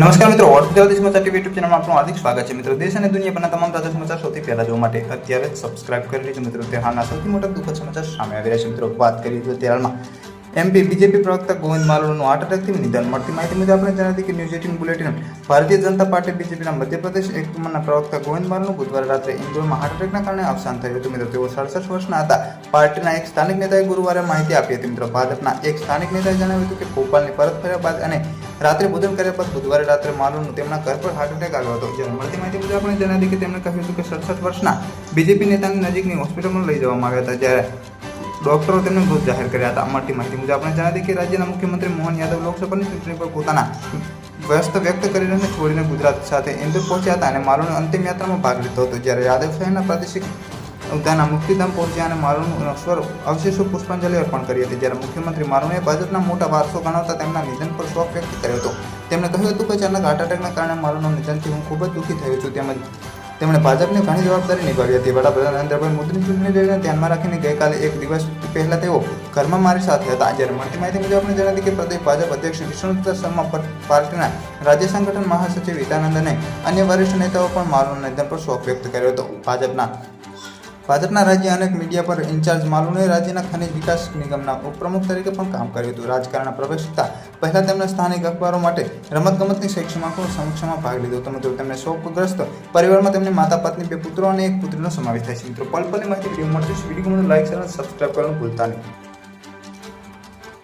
નમસ્કાર મિત્રો ઓર ગુજરાતી સમાચાર યુટ્યુબ ચેનલમાં આપનું હાર્દિક સ્વાગત છે. મિત્રો, દેશ અને દુનિયાભરના તમામ તાજા સમાચાર સૌથી પહેલા જોવા માટે અત્યારે જ સબસ્ક્રાઇબ કરી છે મિત્રો તે હાલના સૌથી મોટા દુઃખદ સમાચાર સામે આવી રહ્યા છે. મિત્રો, વાત કરીએ તો તેરાલમાં એમપી બીજેપી પ્રવક્તા ગોવિંદ માલુનું હાર્ટ એટેકથી નિધન. મળતી માહિતી મુજબ આપણે જણાવી કે news eighteen bulletin Bharatiya Janata party બીજેપીના Madhya Pradesh એકમના પ્રવક્તા ગોવિંદ માલુનું બુધવારે રાત્રે ઇન્દોરમાં હાર્ટ એટેકના કારણે અવસાન થયું હતું. મિત્રો, તેઓ સડસઠ વર્ષના હતા. પાર્ટીના એક સ્થાનિક નેતાએ ગુરુવારે માહિતી આપી હતી. મિત્રો, ભાજપના એક સ્થાનિક નેતાએ જણાવ્યું હતું કે ભોપાલની પરત ફર્યા બાદ અને રાત્રે ભોજન કર્યા બાદ બુધવારે રાત્રે માલુનું તેમના ઘર પર હાર્ટ એટેક આવ્યો હતો. જ્યારે મળતી માહિતી મુજબ આપણે જણાવી કે તેમણે કહ્યું હતું કે સડસઠ વર્ષના બીજેપી નેતાની નજીકની હોસ્પિટલમાં લઈ જવામાં આવ્યા હતા, જ્યારે ડોક્ટરો તેમને મૃત જાહેર કર્યા હતા. મળતી માહિતી મુજબ આપણે જણાવી કે રાજ્યના મુખ્યમંત્રી મોહન યાદવ લોકસભાની ચૂંટણી પર પોતાના વ્યસ્ત વ્યક્ત કરીને છોડીને ગુજરાત સાથે ઇન્દોર પહોંચ્યા હતા અને માલુની અંતિમ યાત્રામાં ભાગ લીધો હતો. જ્યારે યાદવ શહેરના પ્રાદેશિક ઉદ્યાનના મુક્તિધામ પહોંચ્યા અને મારુનું અક્ષર અવશેષો પુષ્પાંજલિ અર્પણ કરી હતી. જ્યારે મુખ્યમંત્રી મારુને ભાજપના મોટા વારસો ગણાવતા તેમના નિધન પર શોક વ્યક્ત કર્યો હતો. તેમણે કહ્યું હતું કે અચાનક હાર્ટ એટેકના કારણે મારુના નિધનથી હું ખૂબ જ દુઃખી થયો છું. તેમજ તેમણે ભાજપની ઘણી જવાબદારી નિભાવી હતી. વડાપ્રધાન નરેન્દ્રભાઈ મોદીની ચૂંટણી લઈને ધ્યાનમાં રાખીને ગઈકાલે એક દિવસ પહેલાં તેઓ ઘરમાં મારી સાથે હતા. જ્યારે મળતી માહિતી મુજબ આપણે જણાવી કે પ્રદેશ ભાજપ અધ્યક્ષ વિષ્ણુ શર્મા પર- પાર્ટીના રાજ્ય સંગઠન મહાસચિવ હિતાનંદ અને અન્ય વરિષ્ઠ નેતાઓ પણ મારુના નિધન પર શોક વ્યક્ત કર્યો હતો. ભાજપના ભાજપના રાજ્ય અનેક મીડિયા પર ઇન્ચાર્જ માલુને રાજ્યના ખનિજ વિકાસ નિગમના ઉપપ્રમુખ તરીકે પણ કામ કર્યું હતું. રાજકારણમાં પ્રવેશતા પહેલા તેમણે સ્થાનિક અખબારો માટે રમતગમતની શૈક્ષણિક સમીક્ષામાં ભાગ લીધો હતો. મિત્રો તેમને શોકગ્રસ્ત પરિવારમાં તેમની માતા, પત્ની, બે પુત્રો અને એક પુત્રીનો સમાવેશ થાય છે. મિત્રો પલપલની માહિતી વીડિયો મળશે વીડિયો લાઈક અને સબસ્ક્રાઈબ કરવાનું ભૂલતા નહીં.